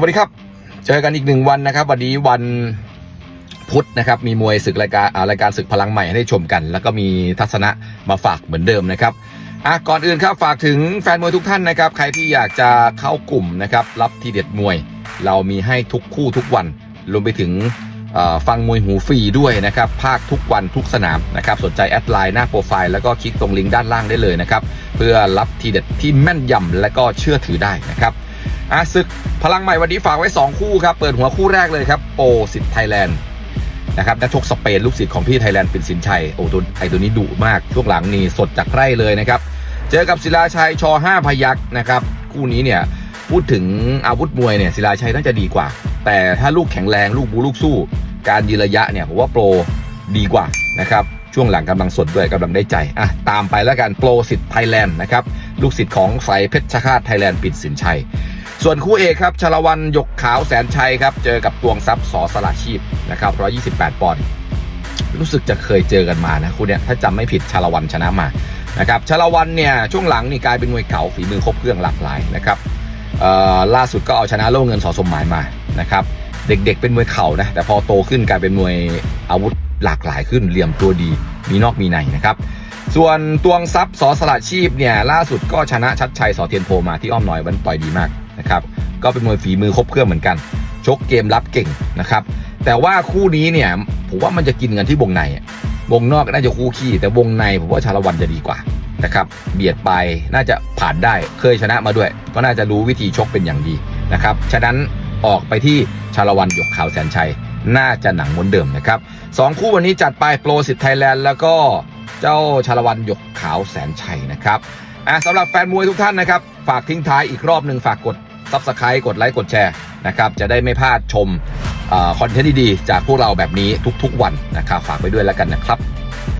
วัสดีครับ เจอกันอีกหนึ่งวันนะครับ วันนี้วันพุธนะครับ มีมวยศึกรายการรายการศึกพลังใหม่ให้ได้ชมกัน แล้วก็มีทัศนะมาฝากเหมือนเดิมนะครับอะก่อนอื่นครับฝากถึงแฟนมวยทุกท่านนะครับ ใครที่อยากจะเข้ากลุ่มนะครับ รับทีเด็ดมวย เรามีให้ทุกคู่ทุกวันรวมไปถึงฟังมวยหูฟรีด้วยนะครับ ภาคทุกวันทุกสนามนะครับ สนใจแอดไลน์หน้าโปรไฟล์แล้วก็คลิกตรงลิงก์ด้านล่างได้เลยนะครับ เพื่อรับทีเด็ดที่แม่นยำและก็เชื่อถือได้นะครับอาศึก พลังใหม่วันนี้ฝากไว้ 2 คู่ครับ เปิดหัวคู่แรกเลยครับ โปสิทธิ์ไทยแลนด์นะครับนักชกสเปนลูกศิษย์ของพี่ไทยแลนด์ปินสินชัยโอ้ตัวไอตัวนี้ดุมากช่วงหลังนี่สดจากไร่เลยนะครับเจอกับศิลาชัยช5พยักนะครับคู่นี้เนี่ยพูดถึงอาวุธมวยเนี่ยศิลาชัยน่าจะดีกว่า แต่ถ้าลูกแข็งแรงลูกบูลูกสู้ การยืนระยะเนี่ยผมว่าโปรดีกว่านะครับช่วงหลังกำลังสดด้วยกำลังได้ใจอะตามไปแล้วกันโปรสิทธิ์ไทยแลนด์นะครับลูกศิษย์ของไฟเพชรชาติไทยแลนด์ปิ่นสินชัย ส่วนคู่เอกครับชาละวันหยกขาวแสนชัยครับ เจอกับตวงทรัพย์สอสละชีพนะครับ 128 ปอนด์รู้สึกจะเคยเจอกันมานะคู่เนี้ยถ้าจำไม่ผิดชาละวันชนะมานะครับชาละวันเนี่ยช่วงหลังนี่กลายเป็นมวยเก่าฝีมือครบเครื่องหลากหลายนะครับล่าสุดก็เอาชนะโล่เงินสอสมหมายมานะครับเด็กๆเป็นมวยเข่านะแต่พอโตขึ้นกลายเป็นมวยอาวุธหลากหลายขึ้นเหลี่ยมตัวดี มีนอกมีในนะครับ ส่วนตวงทรัพย์สอสละชีพเนี่ยล่าสุดก็ชนะชัดชัยสอเทียนโพมาที่อ้อมน้อยวันต่อยดีมาก นะครับก็เป็นมวยฝีมือครบเครื่องเหมือนกัน ชกเกมรับเก่งนะครับ แต่ว่าคู่นี้เนี่ยผมว่ามันจะกินกันที่วงในวงนอกน่าจะคู่ขี้ แต่วงในผมว่าชาละวันจะดีกว่านะครับเบียดไปน่าจะผ่านได้เคยชนะมาด้วย ก็น่าจะรู้วิธีชกเป็นอย่างดีนะครับฉะนั้นออกไปที่ชาละวันหยกขาวแสนชัย น่าจะหนังมือนเดิมนะครับสองคู่วันนี้จัดไปโปรสิทธิ์ไทยแลนด์แล้วก็เจ้าชาละวันหยกขาวแสนชัยนะครับสำหรับแฟนมวยทุกท่านนะครับ ฝากทิ้งท้ายอีกรอบหนึ่งฝากกด ซับสไครต์กดไลค์กดแชร์นะครับจะได้ไม่พลาดชมคอนเทนต์ดีๆจากพวกเราแบบนี้ทุกๆวันนะครับฝากไปด้วยแล้วกันนะครับ